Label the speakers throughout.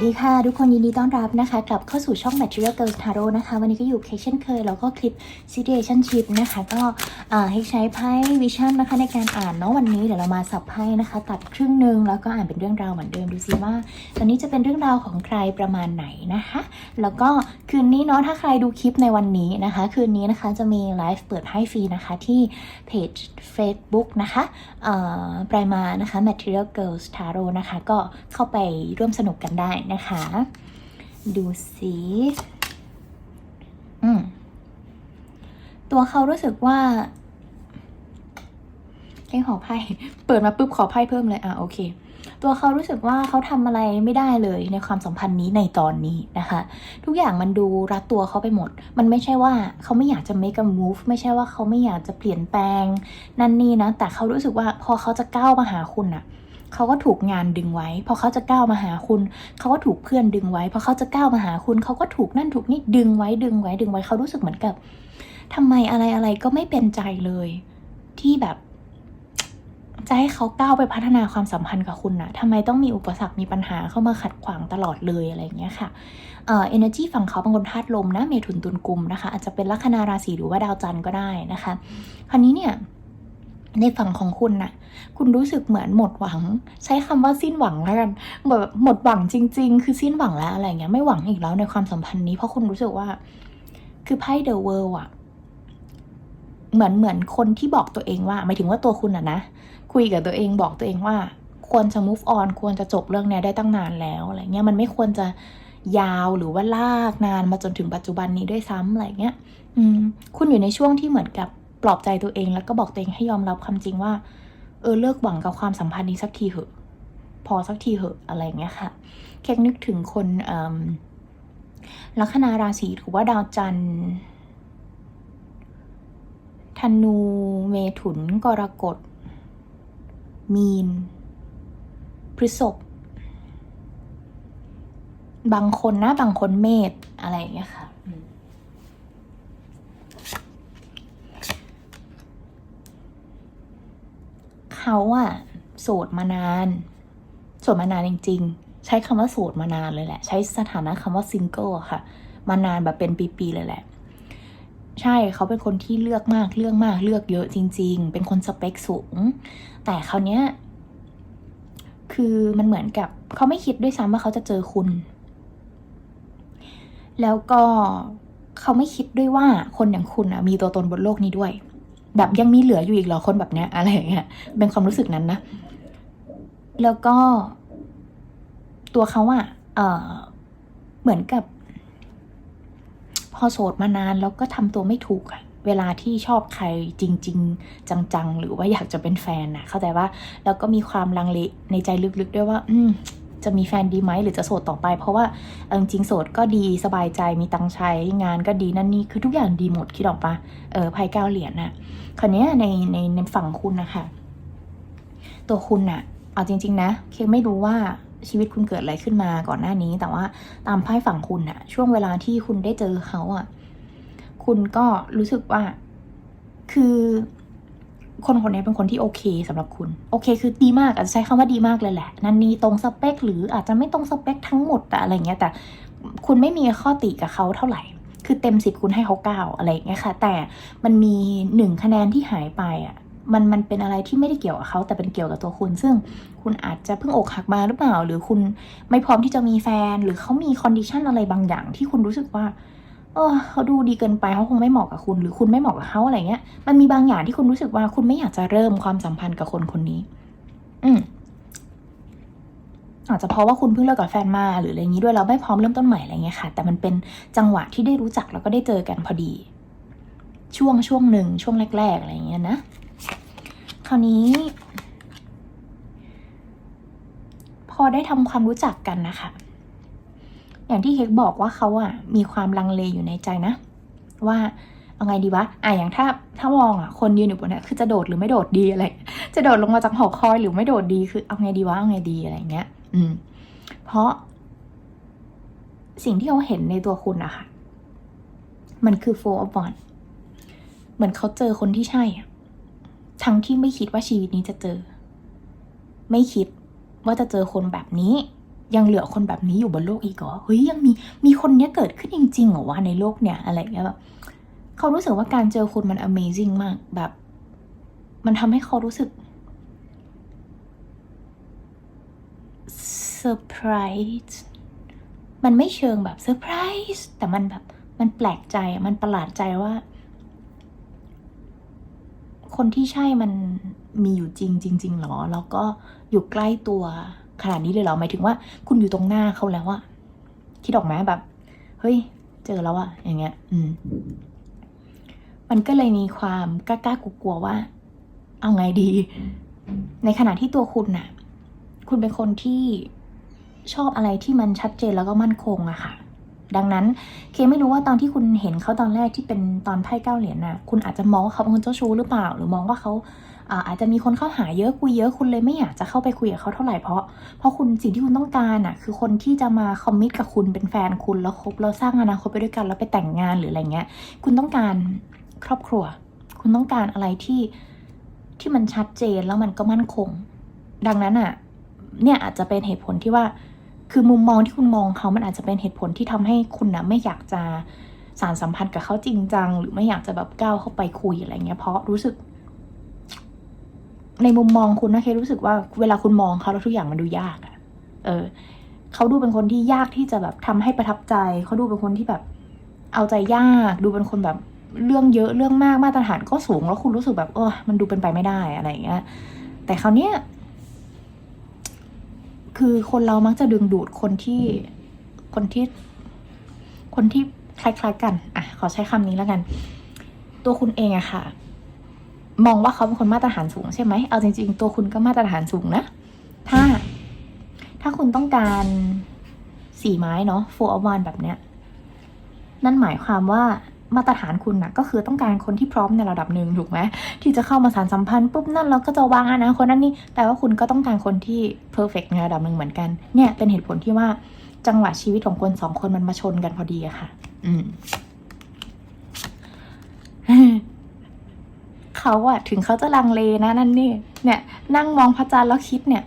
Speaker 1: วัสดีค่ะ ทุกคนยินดีต้อนรับนะคะ กลับเข้าสู่ช่อง Material Girls Tarot นะคะ วันนี้ก็อยู่เคเช่นเคย แล้วก็คลิป Situationship นะคะ ก็ให้ใช้ไพ่วิชั่นนะคะ ในการอ่านเนาะวันนี้เดี๋ยวเรามาสับไพ่นะคะ ตัดครึ่งหนึ่งแล้วก็อ่านเป็นเรื่องราวเหมือนเดิมดูซิว่าตอนนี้จะเป็นเรื่องราวของใครประมาณไหนนะคะ แล้วก็คืนนี้เนาะถ้าใครดูคลิปในวันนี้นะคะ คืนนี้นะคะจะมีไลฟ์เปิดให้ฟรีนะคะที่เพจ Facebook นะคะเอ่อปรมานะคะ Material Girls Tarot นะคะ ก็เข้าไปร่วมสนุกกันได้นะคะ ดูสิอืมตัวเขารู้สึกว่าแค่ขอไพ่เปิดมาปุ๊บขอไพ่เพิ่มเลยอะโอเค ตัวเขารู้สึกว่าเขาทำอะไรไม่ได้เลยในความสัมพันธ์นี้ในตอนนี้นะคะ ทุกอย่างมันดูรัดตัวเขาไปหมด มันไม่ใช่ว่าเขาไม่อยากจะ make a move ไม่ใช่ว่าเขาไม่อยากจะเปลี่ยนแปลง นั่นนี่นะ แต่เขารู้สึกว่าพอเขาจะก้าวมาหาคุณอะ เขาก็ถูกงานดึงไว้ พอเขาจะก้าวมาหาคุณ เขาก็ถูกเพื่อนดึงไว้ พอเขาจะก้าวมาหาคุณ เขาก็ถูกนั่นถูกนี่ดึงไว้ดึงไว้ดึงไว้เขารู้สึกเหมือนกับทำไมอะไรอะไรก็ไม่เป็นใจเลย ที่แบบ จะให้เขาก้าวไปพัฒนาความสัมพันธ์กับคุณนะทำไมต้องมีอุปสรรคมีปัญหาเข้ามาขัดขวางตลอดเลยอะไรอย่างเงี้ยค่ะเอ่อ energy ฝั่งเขาเป็นคนธาตุลมนะเมถุนตุลกุมนะคะ อาจจะเป็นลัคนาราศีหรือว่าดาวจันทร์ก็ได้นะคะ คราวนี้เนี่ย ในฝั่งของคุณน่ะ คุณรู้สึกเหมือนหมดหวัง ใช้คำว่าสิ้นหวังแล้วกันแบบหมดหวังจริง ๆ คือสิ้นหวังแล้วอะไรเงี้ยไม่หวังอีกแล้วในความสัมพันธ์นี้เพราะคุณรู้สึกว่า คือไพ่เดอะเวิลด์อะเหมือนเหมือนคนที่บอกตัวเองว่าหมายถึงว่าตัวคุณอะนะคุยกับตัวเองบอกตัวเองว่า ควรจะ move on ควรจะจบเรื่องนี้ได้ตั้งนานแล้วอะไรเงี้ยมันไม่ควรจะยาวหรือว่าลากนานมาจนถึงปัจจุบันนี้ด้วยซ้ำอะไรเงี้ย อืม คุณอยู่ในช่วงที่เหมือนกับ ปลอบใจตัวเองแล้วก็บอกตัวเองให้ยอมรับความจริงว่า เออเลิกหวังกับความสัมพันธ์นี้สักทีเหอะ พอสักทีเหอะอะไรเงี้ยค่ะแค่นึกถึงคนลัคนาราศีหรือว่าดาวจันทร์ธนูเมถุน กรกฎ มีน พฤษภบางคนนะ บางคนเมษอะไรอย่างเงี้ยค่ะอืม เขาอะโสดมานาน โสดมานานจริง ๆ ใช้คำว่าโสดมานานเลยแหละ ใช้สถานะคำว่าซิงเกิลอะค่ะ มานานแบบเป็นปีๆเลยแหละ ใช่เขาเป็นคนที่เลือกมากเลือกมากเลือกเยอะจริง ๆ เป็นคนสเปคสูง แต่คราวเนี้ยคือมันเหมือนกับเขาไม่คิดด้วยซ้ำว่าเขาจะเจอคุณ แล้วก็เขาไม่คิดด้วยว่าคนอย่างคุณอะมีตัวตนบนโลกนี้ด้วย แบบยังมีเหลืออยู่อีกหรอคนแบบเนี้ยอะไรอย่างเงี้ยเป็นความรู้สึกนั้นนะ แล้วก็ ตัวเขาอะเออเหมือนกับ พอโสดมานานแล้วก็ทำตัวไม่ถูกอะเวลาที่ชอบใครจริง ๆ จังๆ หรือว่าอยากจะเป็นแฟนนะเข้าใจว่าแล้วก็มีความลังเลในใจลึกๆด้วยว่า อืม จะมีแฟนดีไหมหรือจะโสดต่อไป เพราะว่าเอาจริงโสดก็ดีสบายใจมีตังค์ใช้งานก็ดีนั่นนี่คือทุกอย่างดีหมดคิดออกปะเออไพ่เก้าเหรียญน่ะคราวนี้ในในในฝั่งคุณนะคะตัวคุณน่ะเอาจริง ๆ นะเคไม่รู้ว่าชีวิตคุณเกิดอะไรขึ้นมาก่อนหน้านี้ แต่ว่าตามไพ่ฝั่งคุณน่ะช่วงเวลาที่คุณได้เจอเขาอะคุณก็รู้สึกว่า คือ คนคนนี้เป็นคนที่โอเคสำหรับคุณ โอเค คือดีมากอาจจะใช้คำว่าดีมากเลยแหละ นั่นนี่ตรงสเปค หรืออาจจะไม่ตรงสเปคทั้งหมดแต่อะไรเงี้ยแต่คุณไม่มีข้อติกับเขาเท่าไหร่ คือเต็มสิบคุณให้เขาเก้าอะไรเงี้ยค่ะ แต่มันมีหนึ่งคะแนนที่หายไปอะมันมันเป็นอะไรที่ไม่ได้เกี่ยวกับเขาแต่เป็นเกี่ยวกับตัวคุณ ซึ่งคุณอาจจะเพิ่งอกหักมาหรือเปล่า หรือคุณไม่พร้อมที่จะมีแฟน หรือเขามีคอนดิชันอะไรบางอย่างที่คุณรู้สึกว่า เออเขาดูดีเกินไปเขาคงไม่เหมาะกับคุณ หรือคุณไม่เหมาะกับเขาอะไรเงี้ย มันมีบางอย่างที่คุณรู้สึกว่าคุณไม่อยากจะเริ่มความสัมพันธ์กับคนคนนี้ อืมอาจจะเพราะว่าคุณเพิ่งเลิกกับแฟนมาหรืออะไรอย่างนี้ด้วยเราไม่พร้อมเริ่มต้นใหม่อะไรเงี้ยค่ะ แต่มันเป็นจังหวะที่ได้รู้จักแล้วก็ได้เจอกันพอดี ช่วงช่วงหนึ่งช่วงแรก ๆ อะไรอย่างเงี้ยนะ คราวนี้ พอได้ทำความรู้จักกันนะคะ อย่างที่เฮกบอกว่าเขาอะมีความลังเลอยู่ในใจนะ ว่าเอาไงดีวะอะอย่างถ้าถ้ามองอะคนยืนอยู่บนนี้ยคือจะโดดหรือไม่โดดดีอะไร จะโดดลงมาจากหอคอยหรือไม่โดดดีคือเอาไงดีวะเอาไงดีอะไรเงี้ย อืม เพราะ สิ่งที่เขาเห็นในตัวคุณอะค่ะ มันคือ four of wands เหมือนเขาเจอคนที่ใช่อะทั้งที่ไม่คิดว่าชีวิตนี้จะเจอ ไม่คิดว่าจะเจอคนแบบนี้ ยังเหลือคนแบบนี้อยู่บนโลกอีกเหรอเฮ้ยยังมีมีคนเนี้ยเกิดขึ้นจริงๆเหรอวะในโลกเนี่ยอะไรเงี้ยแบบเขารู้สึกว่าการเจอคุณมัน amazing มากแบบ มันทำให้เขารู้สึกเซอร์ไพรส์มันไม่เชิงแบบเซอร์ไพรส์แต่มันแบบมันแปลกใจมันประหลาดใจว่า คนที่ใช่มันมีอยู่จริงจริงๆหรอ แล้วก็อยู่ใกล้ตัว ขนาดนี้เลยเหรอหมายถึงว่า คุณอยู่ตรงหน้าเขาแล้วอะคิดออกไหมแบบ เฮ้ย เจอแล้วอะอย่างเงี้ย อืม มันก็เลยมีความกล้าๆกลัวว่า เอาไงดี ในขณะที่ตัวคุณน่ะ คุณเป็นคนที่ชอบอะไรที่มันชัดเจนแล้วก็มั่นคงอะค่ะ ดังนั้น เคไม่รู้ว่าตอนที่คุณเห็นเขาตอนแรกที่เป็นตอนไพ่เก้าเหรียญน่ะ คุณอาจจะมองว่าเขาเป็นคนเจ้าชู้หรือเปล่า หรือมองว่าเขา อาจจะมีคนเข้าหาเยอะคุยเยอะคุณเลยไม่อยากจะเข้าไปคุยกับเขาเท่าไหร่เพราะเพราะคุณสิ่งที่คุณต้องการอะคือคนที่จะมาคอมมิตกับคุณเป็นแฟนคุณแล้วคบแล้วสร้างอนาคตไปด้วยกันแล้วไปแต่งงานหรืออะไรเงี้ย คุณต้องการครอบครัว คุณต้องการอะไรที่ที่มันชัดเจนแล้วมันก็มั่นคง ดังนั้นอะเนี่ยอาจจะเป็นเหตุผลที่ว่า คือมุมมองที่คุณมองเขามันอาจจะเป็นเหตุผลที่ทำให้คุณนะไม่อยากจะสารสัมพันธ์กับเขาจริงจัง หรือไม่อยากจะแบบก้าวเข้าไปคุยอะไรเงี้ยเพราะรู้สึก ในมุมมองคุณนะเครู้สึกว่าเวลาคุณมองเขาแล้วทุกอย่างมันดูยากอะเออเขาดูเป็นคนที่ยากที่จะแบบทำให้ประทับใจ เขาดูเป็นคนที่แบบ เอาใจยาก ดูเป็นคนแบบเรื่องเยอะเรื่องมากมาตรฐานก็สูงแล้วคุณรู้สึกแบบเออมันดูเป็นไปไม่ได้อะไรอย่างเงี้ย แต่คราวเนี้ยคือคนเรามักจะดึงดูดคนที่คนที่ คนที่คล้ายๆกัน อะ ขอใช้คำนี้แล้วกัน ตัวคุณเองอะค่ะ มองว่าเขาเป็นคนมาตรฐานสูงใช่ไหม เอาจริง ๆ ตัวคุณก็มาตรฐานสูงนะ ถ้า ถ้าคุณต้องการสี่ไม้เนาะ four of one แบบเนี้ย นั่นหมายความว่ามาตรฐานคุณนะก็คือต้องการคนที่พร้อมในระดับหนึ่งถูกไหมที่จะเข้ามาสารสัมพันธ์ปุ๊บนั่นเราก็จะวางอนาคตนั่นนี่แต่ว่าคุณก็ต้องการคนที่เพอร์เฟกในระดับหนึ่งเหมือนกัน เนี่ยเป็นเหตุผลที่ว่าจังหวะชีวิตของคนสองคนมันมาชนกันพอดีอะค่ะ อืม เขาอะถึงเขาจะลังเลนะนั่นนี่ เนี่ยนั่งมองพระจันทร์แล้วคิดเนี่ย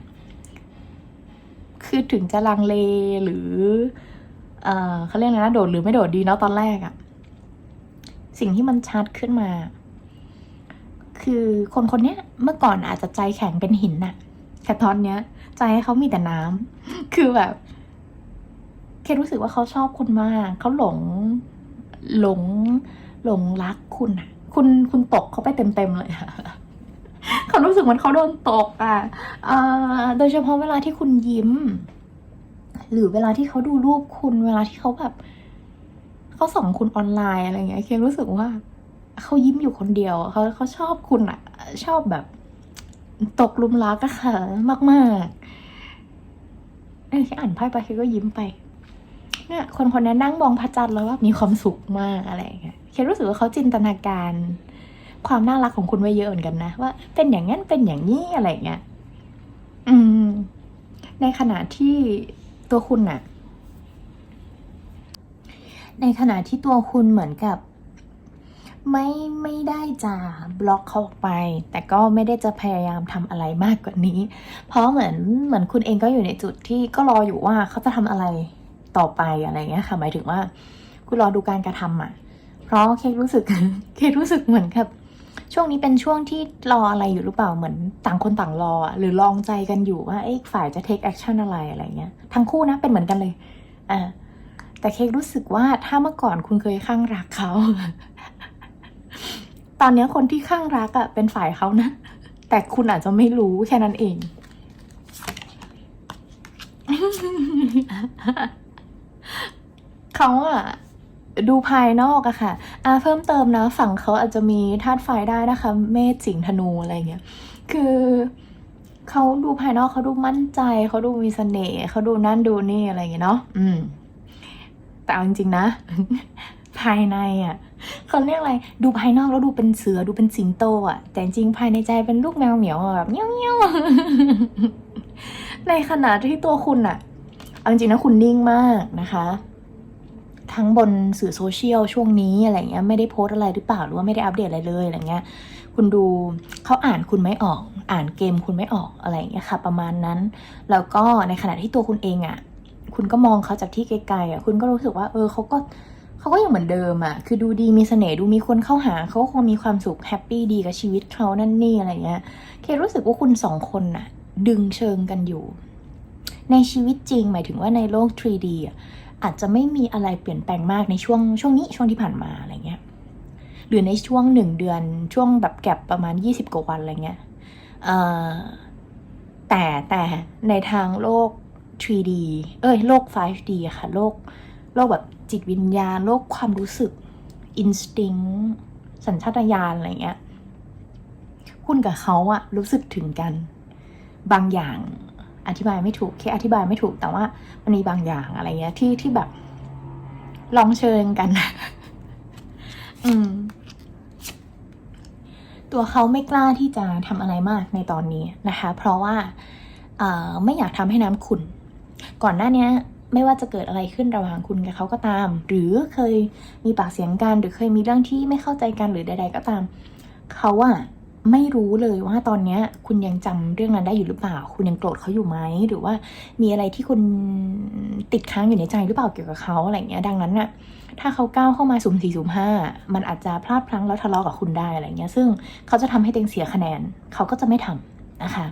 Speaker 1: คือถึงจะลังเลหรือ เออเขาเรียกอะไรนะโดดหรือไม่โดดดีเนาะตอนแรกอะสิ่งที่มันชัดขึ้นมา คือคนคนเนี้ยเมื่อก่อนอาจจะใจแข็งเป็นหินน่ะ แต่ตอนเนี้ย ใจเขามีแต่น้ำคือแบบแค่รู้สึกว่าเขาชอบคุณมากเขาหลงหลงหลงรักคุณอะ คุณคุณตกเขาไปเต็มๆเลยอะเขารู้สึกเหมือนเขาโดนตกอะเอ่อโดยเฉพาะเวลาที่คุณยิ้ม หรือเวลาที่เขาดูรูปคุณ เวลาที่เขาแบบเขาส่องคุณออนไลน์อะไรเงี้ย เครู้สึกว่าเขายิ้มอยู่คนเดียวเขาเขาชอบคุณอะชอบแบบ ตกลุมรักอะค่ะ มากๆเออแค่อ่านไพ่ไปเคก็ยิ้มไป เนี่ย คนคนนี้นั่งมองพระจันทร์แล้วว่ามีความสุขมากอะไรอย่างเงี้ย เครู้สึกว่าเขาจินตนาการความน่ารักของคุณไว้เยอะเหมือนกันนะ ว่า เป็นอย่างนั้นเป็นอย่างนี้อะไรเงี้ยอืม ในขณะที่ตัวคุณน่ะในขณะที่ตัวคุณเหมือนกับ ไม่ไม่ได้จะบล็อกเขาออกไป แต่ก็ไม่ได้จะพยายามทำอะไรมากกว่านี้ เพราะเหมือนเหมือนคุณเองก็อยู่ในจุดที่ก็รออยู่ว่าเขาจะทำอะไรต่อไปอะไรเงี้ยค่ะ หมายถึงว่า คุณรอดูการกระทำอะ เพราะเคกรู้สึกเครู้สึกเหมือนกับช่วงนี้เป็นช่วงที่รออะไรอยู่หรือเปล่าเหมือนต่างคนต่างรอ หรือลองใจกันอยู่ว่าไอ้ฝ่ายจะ take action อะไรอะไรเงี้ยทั้งคู่นะเป็นเหมือนกันเลยอ่าแต่เคกรู้สึกว่าถ้าเมื่อก่อนคุณเคยข้างรักเขา ตอนนี้คนที่ข้างรักอะเป็นฝ่ายเขานะ แต่คุณอาจจะไม่รู้แค่นั้นเอง เขาอะ ดูภายนอกอะค่ะอ่าเพิ่มเติมนะฝั่งเขาอาจจะมีธาตุไฟได้นะคะ เมษสิงธนูอะไรเงี้ย คือเขาดูภายนอกเขาดูมั่นใจ เขาดูมีเสน่ห์เขาดูนั่นดูนี่อะไรเงี้ยเนาะ อืม แต่เอาจริงๆนะ ภายในอะเขาเรียกอะไร ดูภายนอกแล้วดูเป็นเสือดูเป็นสิงโตอะแต่จริงภายในใจเป็นลูกแมวเหมียวอะแบบเงี้ยวเงี้ยวในขณะที่ตัวคุณอะเอาจริงๆนะคุณนิ่งมากนะคะ ทั้งบนสื่อโซเชียลช่วงนี้อะไรเงี้ยไม่ได้โพสอะไรหรือเปล่าหรือว่าไม่ได้อัปเดตอะไรเลยอะไรเงี้ยคุณดูเขาอ่านคุณไม่ออก อ่านเกมคุณไม่ออกอะไรอย่างเงี้ยค่ะ ประมาณนั้น แล้วก็ในขณะที่ตัวคุณเองอะคุณก็มองเขาจากที่ไกลๆอะคุณก็รู้สึกว่า เออเขาก็เขาก็ยังเหมือนเดิมอะ คือดูดีมีเสน่ห์ดูมีคนเข้าหาเขาก็คงมีความสุขแฮปปี้ดีกับชีวิตเขานั่นนี่อะไรเงี้ยเครู้สึกว่าคุณสองคนน่ะ ดึงเชิงกันอยู่ ในชีวิตจริงหมายถึงว่าในโลก 3D อะ อาจจะไม่มีอะไรเปลี่ยนแปลงมากในช่วงช่วงนี้ช่วงที่ผ่านมาอะไรเงี้ยหรือในช่วงหนึ่งเดือนช่วงแบบแก็บประมาณ 20 กว่าวันอะไรเงี้ยเอ่แต่แต่ในทางโลก 3D เอ้ยโลก 5D อะค่ะโลกโลกแบบจิตวิญญาณ โลกความรู้สึก instinct สัญชาตญาณอะไรเงี้ย คุณกับเขาอะรู้สึกถึงกัน บางอย่าง อธิบายไม่ถูกแค่อธิบายไม่ถูกแต่ว่ามันมีบางอย่างอะไรเงี้ยที่ที่แบบลองเชิงกัน อืม ตัวเขาไม่กล้าที่จะทำอะไรมากในตอนนี้นะคะ เพราะว่าเอ่อไม่อยากทำให้น้ำขุ่นก่อนหน้าเนี้ยไม่ว่าจะเกิดอะไรขึ้นระหว่างคุณกับเขาก็ตาม หรือเคยมีปากเสียงกัน หรือเคยมีเรื่องที่ไม่เข้าใจกันหรือใด ๆ ก็ตาม เขาอะ ไม่รู้เลยว่าตอนเนี้ย คุณยังจำเรื่องนั้นได้อยู่หรือเปล่า คุณยังโกรธเขาอยู่ไหม หรือว่ามีอะไรที่คุณติดค้างอยู่ในใจหรือเปล่าเกี่ยวกับเขาอะไรเงี้ย ดังนั้นน่ะ ถ้าเขาก้าวเข้ามาสุ่มสี่สุ่มห้า มันอาจจะพลาดพลั้งแล้วทะเลาะกับคุณได้อะไรเงี้ย ซึ่งเขาจะทำให้เต็งเสียคะแนน เขาก็จะไม่ทำนะคะ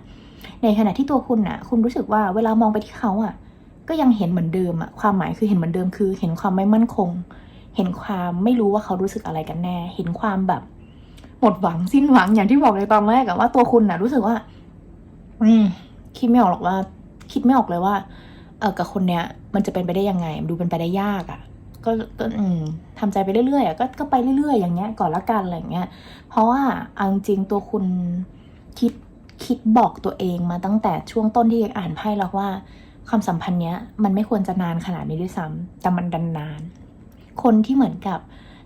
Speaker 1: ในขณะที่ตัวคุณน่ะ คุณรู้สึกว่าเวลามองไปที่เขาอะ ก็ยังเห็นเหมือนเดิมอะ ความหมายคือเห็นเหมือนเดิมคือ เห็นความไม่มั่นคง เห็นความไม่รู้ว่าเขารู้สึกอะไรกันแน่ เห็นความแบบ หมดหวังสิ้นหวังอย่างที่บอกในตอนแรกอะว่าตัวคุณน่ะ รู้สึกว่า อืม คิดไม่ออกหรอกว่า คิดไม่ออกเลยว่า เออกับคนเนี้ยมันจะเป็นไปได้ยังไง ดูเป็นไปได้ยากอะก็ก็อืมทำใจไปเรื่อยๆอะก็ก็ไปเรื่อยๆ อย่างเงี้ยก่อนละกันอะไรอย่างเงี้ย เพราะว่าเอาจริงตัวคุณคิดคิดบอกตัวเองมาตั้งแต่ช่วงต้นที่อ่านไพ่แล้วว่า ความสัมพันธ์เนี้ย มันไม่ควรจะนานขนาดนี้ด้วยซ้ำแต่มันดันนาน คนที่เหมือนกับ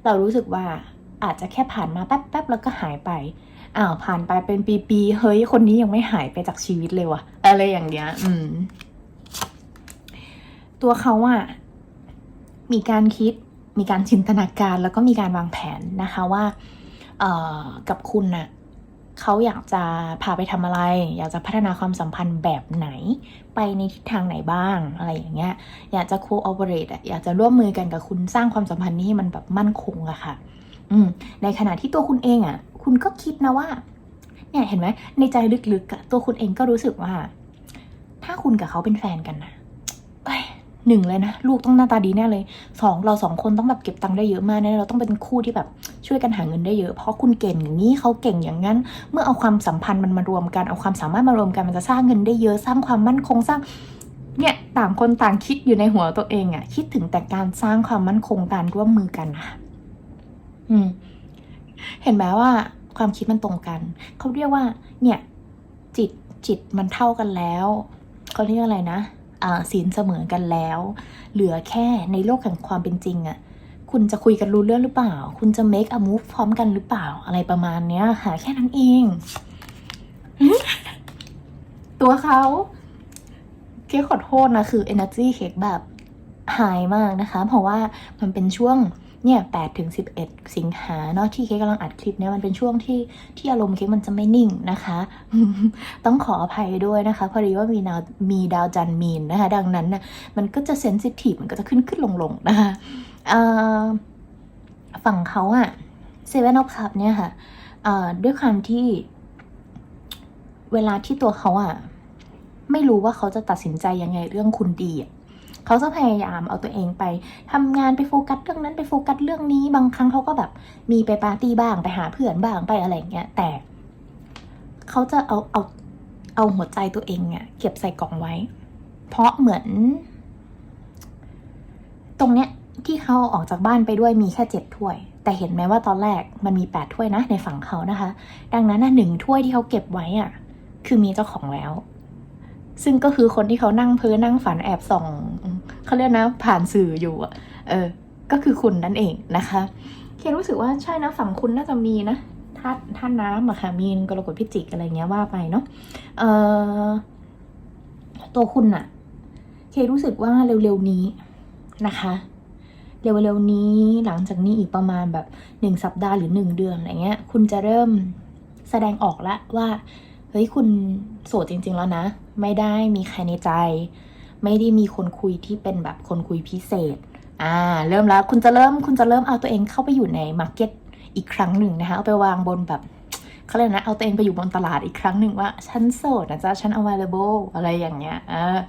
Speaker 1: เรารู้สึกว่า อาจจะแค่ผ่านมาแป๊บๆแล้วก็หายไปอ้าวผ่านไปเป็นปีๆเฮ้ยคนนี้ยังไม่หายไปจากชีวิตเลยวะอะไรอย่างเงี้ยอืม ตัวเขาอะมีการคิดมีการจินตนาการแล้วก็มีการวางแผนนะคะว่าเอ่อกับคุณน่ะเขาอยากจะพาไปทำอะไร อยากจะพัฒนาความสัมพันธ์แบบไหน ไปในทิศทางไหนบ้างอะไรอย่างเงี้ย อยากจะ cooperate อะอยากจะร่วมมือกันกับคุณสร้างความสัมพันธ์นี้ให้มันแบบมั่นคงอะค่ะ อืมในขณะที่ตัวคุณเองอะคุณก็คิดนะว่า เนี่ยเห็นไหมในใจลึกๆอะตัวคุณเองก็รู้สึกว่า ถ้าคุณกับเขาเป็นแฟนกันนะหนึ่งเลยนะลูกต้องหน้าตาดีแน่เลยสองเราสองคนต้องแบบเก็บตังค์ได้เยอะมากแน่เราต้องเป็นคู่ที่แบบช่วยกันหาเงินได้เยอะ เพราะคุณเก่งอย่างนี้เขาเก่งอย่างนั้น เมื่อเอาความสัมพันธ์มันมารวมกันเอาความสามารถมารวมกันมันจะสร้างเงินได้เยอะสร้างความมั่นคงสร้างเนี่ยต่างคนต่างคิดอยู่ในหัวตัวเองอะคิดถึงแต่การสร้างความมั่นคงการร่วมมือกันนะ อืม เห็นไหมว่าความคิดมันตรงกัน เขาเรียกว่า เนี่ย จิตจิตมันเท่ากันแล้ว เขาเรียกอะไรนะอ่าศีลเสมอกันแล้ว เหลือแค่ในโลกแห่งความเป็นจริงอะคุณจะคุยกันรู้เรื่องหรือเปล่า คุณจะ make a move พร้อมกันหรือเปล่า อะไรประมาณเนี้ยค่ะแค่นั้นเอง ตัวเขาเค้กขอโทษนะ คือ energy เค้กแบบหายมากนะคะ เพราะว่ามันเป็นช่วง เนี่ย8ถึง11สิงหาเนาะที่เค้กกำลังอัดคลิปเนี่ยมันเป็นช่วงที่ที่อารมณ์เค้กมันจะไม่นิ่งนะคะ ต้องขออภัยด้วยนะคะ พอดีว่ามีดาวมีดาวจันมีนนะคะ ดังนั้นนะมันก็จะเซนซิทีฟมันก็จะขึ้นขึ้นลงลงนะคะฝั่งเขาอะเซเว่นออฟคัพเนี่ยค่ะด้วยความที่เวลาที่ตัวเขาอะไม่รู้ว่าเขาจะตัดสินใจยังไงเรื่องคุณดีอะ เขาจะพยายามเอาตัวเองไปทำงานไปโฟกัสเรื่องนั้นไปโฟกัสเรื่องนี้บางครั้งเขาก็แบบมีไปปาร์ตี้บ้างไปหาเพื่อนบ้างไปอะไรเงี้ยแต่เขาจะเอาเอาเอาหัวใจตัวเองเนี่ยเก็บใส่กล่องไว้ เพราะเหมือน ตรงเนี้ยที่เขาออกจากบ้านไปด้วยมีแค่เจ็ดถ้วย แต่เห็นไหมว่าตอนแรกมันมีแปดถ้วยนะในฝั่งเขานะคะ ดังนั้นหนึ่งถ้วยที่เขาเก็บไว้อะ คือมีเจ้าของแล้ว ซึ่งก็คือคนที่เขานั่งเพ้อนั่งฝันแอบส่อง เขาเรียกนะผ่านสื่ออยู่อะเออ ก็คือคุณนั่นเองนะคะเคนรู้สึกว่าใช่นะฝั่งคุณน่าจะมีนะท่าท่าน้ำอะค่ะมีนกรกฎพิจิกอะไรเงี้ยว่าไปเนาะเออตัวคุณอะเครู้สึกว่าเร็วๆนี้นะคะเร็วๆนี้หลังจากนี้อีกประมาณแบบหนึ่งสัปดาห์หรือหนึ่งเดือนอะไรเงี้ย คุณจะเริ่มแสดงออกล้วว่า เฮ้ยคุณโสดจริง ๆ แล้วนะ ไม่ได้มีใครในใจ ไม่ได้มีคนคุยที่เป็นแบบคนคุยพิเศษอ่าเริ่มแล้วคุณจะเริ่มคุณจะเริ่มเอาตัวเองเข้าไปอยู่ในมาร์เก็ตอีกครั้งหนึ่งนะคะเอาไปวางบนแบบเขาเรียกนะเอาตัวเองไปอยู่บนตลาดอีกครั้งหนึ่งว่าฉันโสดนะจ๊ะฉัน available อะไรอย่างเงี้ยอ่า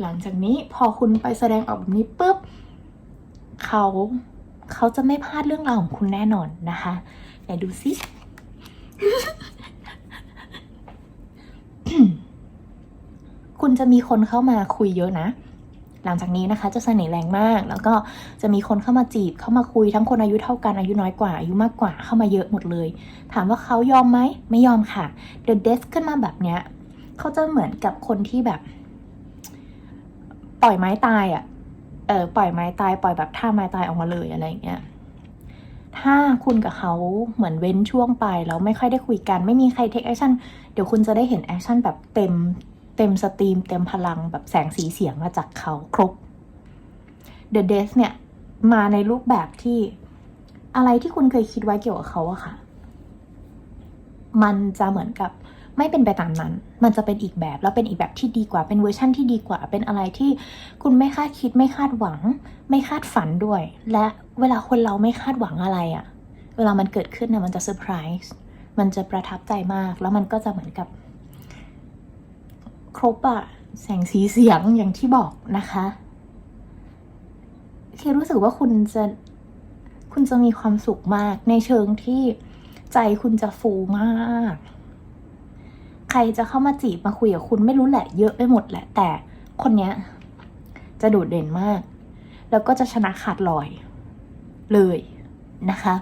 Speaker 1: หลังจากนี้พอคุณไปแสดงออกแบบนี้ปุ๊บเขาเขาจะไม่พลาดเรื่องราวของคุณแน่นอนนะคะไหนดูซิ คุณ จะมีคนเข้ามาคุยเยอะนะ หลังจากนี้นะคะจะเสน่ห์แรงมาก แล้วก็จะมีคนเข้ามาจีบเข้ามาคุยทั้งคนอายุเท่ากันอายุน้อยกว่าอายุมากกว่าเข้ามาเยอะหมดเลย ถามว่าเขายอมไหมไม่ยอมค่ะ The Death ขึ้นมาแบบเนี้ยเขาจะเหมือนกับคนที่แบบ ปล่อยไม้ตายอะ่ะเออปล่อยไม้ตายปล่อยแบบท่าไม้ตายออกมาเลยอะไรอย่างเงี้ยถ้าคุณกับเขาเหมือนเว้นช่วงไปแล้วไม่ค่อยได้คุยกัน ไม่มีใครเทคแอคชั่นเดี๋ยวคุณจะได้เห็นแอคชั่นแบบเต็ม เต็มสตรีมเต็มพลังแบบแสงสีเสียงมาจากเขาครบ The Death เนี่ย มาในรูปแบบที่อะไรที่คุณเคยคิดไว้เกี่ยวกับเขาอะค่ะ มันจะเหมือนกับไม่เป็นไปตามนั้น มันจะเป็นอีกแบบแล้วเป็นอีกแบบที่ดีกว่า เป็นเวอร์ชั่นที่ดีกว่า เป็นอะไรที่คุณไม่คาดคิดไม่คาดหวัง ไม่คาดฝันด้วย และเวลาคนเราไม่คาดหวังอะไรอะเวลามันเกิดขึ้นเนี่ยมันจะเซอร์ไพรส์ มันจะประทับใจมาก แล้วมันก็จะเหมือนกับ ครบอะแสงสีเสียงอย่างที่บอกนะคะเครู้สึกว่าคุณจะคุณจะมีความสุขมากในเชิงที่ใจคุณจะฟูมาก ใครจะเข้ามาจีบมาคุยกับคุณไม่รู้แหละเยอะไปหมดแหละ แต่คนเนี้ย จะโดดเด่นมาก แล้วก็จะชนะขาดลอย เลยนะคะ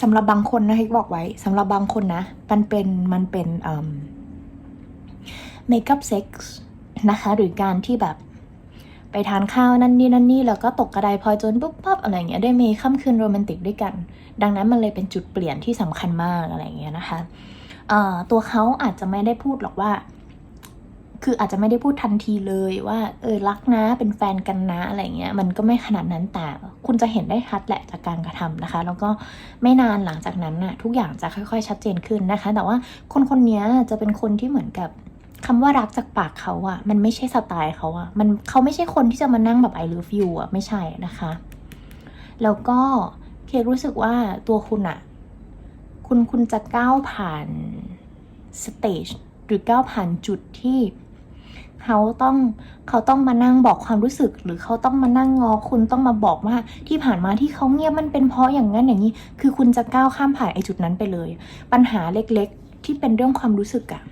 Speaker 1: สำหรับบางคนนะให้บอกไว้สำหรับบางคนนะ มันเป็นมันเป็น เมคอัพเซ็กซ์นะคะ หรือการที่แบบไปทานข้าวนั่นนี่นั่นนี่แล้วก็ตกกระไดพลอยจนปุ๊บปั๊บอะไรเงี้ยได้มีค่ำคืนโรแมนติกด้วยกัน ดังนั้นมันเลยเป็นจุดเปลี่ยนที่สำคัญมากอะไรเงี้ยนะคะตัวเขาอาจจะไม่ได้พูดหรอกว่า คืออาจจะไม่ได้พูดทันทีเลยว่า เออรักนะเป็นแฟนกันนะอะไรเงี้ยมันก็ไม่ขนาดนั้นแต่คุณจะเห็นได้ชัดแหละจากการกระทำนะคะ แล้วก็ไม่นานหลังจากนั้นน่ะทุกอย่างจะค่อยๆ ชัดเจนขึ้นนะคะ แต่ว่าคนคนนี้จะเป็นคนที่เหมือนกับ คำว่ารักจากปากเขาอะมันไม่ใช่สไตล์เขาอะมันเขาไม่ใช่คนที่จะมานั่งแบบ I love you อะไม่ใช่นะคะ แล้วก็เครู้สึกว่าตัวคุณอะคุณคุณจะก้าวผ่านสเตจหรือก้าวผ่านจุดที่เขาต้องเขาต้องมานั่งบอกความรู้สึก หรือเขาต้องมานั่งงอคุณต้องมาบอกว่าที่ผ่านมาที่เขาเงียบมันเป็นเพราะอย่างนั้นอย่างนี้ คือคุณจะก้าวข้ามผ่านไอ้จุดนั้นไปเลย ปัญหาเล็กๆ ที่เป็นเรื่องความรู้สึกอะ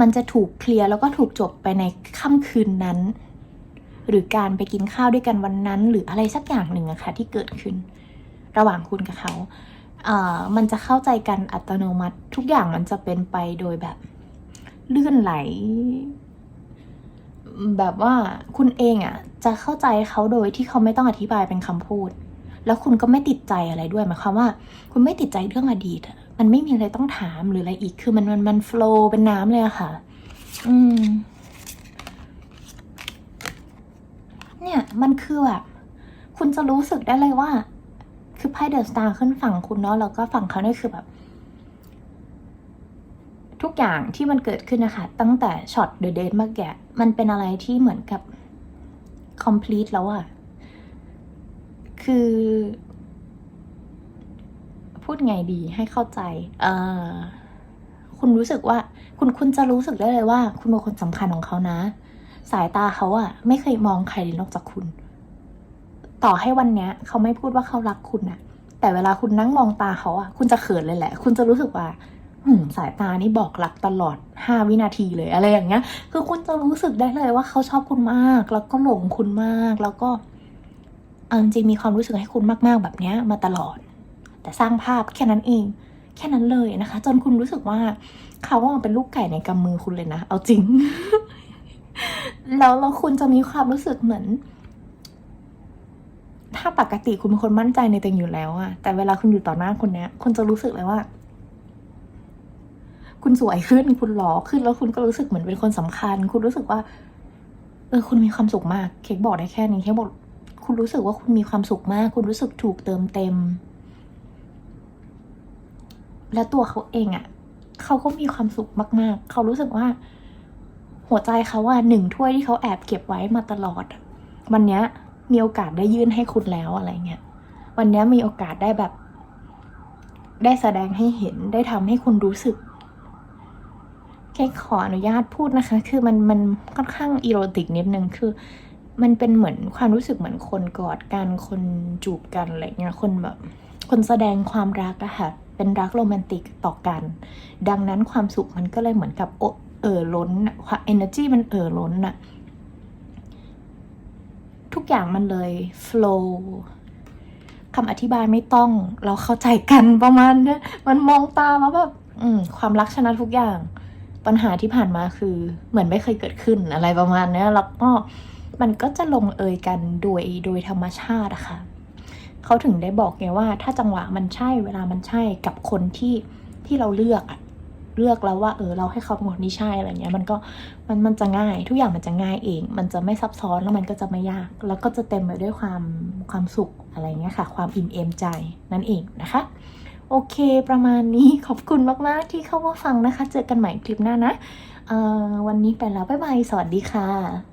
Speaker 1: มันจะถูกเคลียร์แล้วก็ถูกจบไปในค่ำคืนนั้น หรือการไปกินข้าวด้วยกันวันนั้น หรืออะไรสักอย่างหนึ่งอะค่ะที่เกิดขึ้น ระหว่างคุณกับเขาเอ่อมันจะเข้าใจกันอัตโนมัติ ทุกอย่างมันจะเป็นไปโดยแบบเลื่อนไหล แบบว่าคุณเองอะ่ะจะเข้าใจเขาโดยที่เขาไม่ต้องอธิบายเป็นคำพูด แล้วคุณก็ไม่ติดใจอะไรด้วยหมายความว่า คุณไม่ติดใจเรื่องอดีตอะ มันไม่มีอะไรต้องถามหรืออะไรอีก คือมันมันมันฟล์เป็นน้ำเลยอะค่ะ อืม เนี่ยมันคือแบบคุณจะรู้สึกได้เลยว่า คือไพ่เดอะสตาร์ขึ้นฝั่งคุณเนาะแล้วก็ฝั่งเขาเนี่ยคือแบบ ทุกอย่างที่มันเกิดขึ้นนะคะ ตั้งแต่ช็อตเดอะเดทเมื่อกี้มันเป็นอะไรที่เหมือนกับ complete แล้วอะคือ พูดไงดีให้เข้าใจ เออคุณรู้สึกว่า คุณคุณจะรู้สึกได้เลยว่า คุณเป็นคนสำคัญของเขานะ สายตาเขาอะไม่เคยมองใครเลยนอกจากคุณ ต่อให้วันเนี้ย เขาไม่พูดว่าเขารักคุณอะแต่เวลาคุณนั่งมองตาเขาอะคุณจะเขินเลยแหละ คุณจะรู้สึกว่าสายตานี่บอกรักตลอดห้าวินาทีเลยอะไรอย่างเงี้ย คือคุณจะรู้สึกได้เลยว่าเขาชอบคุณมาก แล้วก็หลงคุณมาก แล้วก็จริงมีความรู้สึกให้คุณมาก ๆ แบบเนี้ยมาตลอด แต่สร้างภาพแค่นั้นเอง แค่นั้นเลยนะคะ จนคุณรู้สึกว่าเขาว่าเป็นลูกไก่ในกำมือคุณเลยนะ เอาจริง แล้วแล้วคุณจะมีความรู้สึกเหมือน ถ้าปกติคุณเป็นคนมั่นใจในตัวเองอยู่แล้วอะแต่เวลาคุณอยู่ต่อหน้าคนเนี้ยคุณจะรู้สึกเลยว่า คุณสวยขึ้นคุณหล่อขึ้นแล้วคุณก็รู้สึกเหมือนเป็นคนสำคัญ คุณรู้สึกว่า เออ คุณมีความสุขมาก เค้กบอกได้แค่นี้เค้กบอกคุณรู้สึกว่าคุณมีความสุขมาก คุณรู้สึกถูกเติมเต็ม และตัวเขาเองอะ่ะเขาก็มีความสุขมาก ๆ เขารู้สึกว่า หัวใจเขาว่าหนึ่งถ้วยที่เขาแอบเก็บไว้มาตลอด วันเนี้ยมีโอกาสได้ยื่นให้คุณแล้วอะไรเงี้ย วันเนี้ยมีโอกาสได้แบบ ได้แสดงให้เห็นได้ทำให้คุณรู้สึกแค่ขออนุญาตพูดนะคะ คือมันมันค่อนข้างอีโรติกนิดนึงคือ มันเป็นเหมือนความรู้สึกเหมือนคนกอดกันคนจูบกันอะไรเงี้ยคนแบบ คนแสดงความรักอะค่ะ เป็นรักโรแมนติกต่อกัน ดังนั้นความสุขมันก็เลยเหมือนกับเอ่อล้นความ energy มันเอ่อล้นอะทุกอย่างมันเลย flow คำอธิบายไม่ต้องเราเข้าใจกันประมาณนี้มันมองตาแล้วแบบอืมความรักชนะทุกอย่าง ปัญหาที่ผ่านมาคือ เหมือนไม่เคยเกิดขึ้นอะไรประมาณนี้แล้วก็มันก็จะลงเอยกันโดยโดยธรรมชาติอะค่ะ เขาถึงได้บอกไงว่า ถ้าจังหวะมันใช่เวลามันใช่กับคนที่ที่เราเลือกอะเลือกแล้วว่าเออเราให้เขาเป็นคนที่ใช่อะไรเงี้ยมันก็มันมันจะง่าย ทุกอย่างมันจะง่ายเอง มันจะไม่ซับซ้อนแล้วมันก็จะไม่ยาก แล้วก็จะเต็มไปด้วยความความสุขอะไรเงี้ยค่ะ ความอิ่มเอมใจนั่นเองนะคะ โอเคประมาณนี้ขอบคุณมากๆที่เข้ามาฟังนะคะ เจอกันใหม่คลิปหน้านะเออวันนี้ไปแล้วบ๊ายบายสวัสดีค่ะ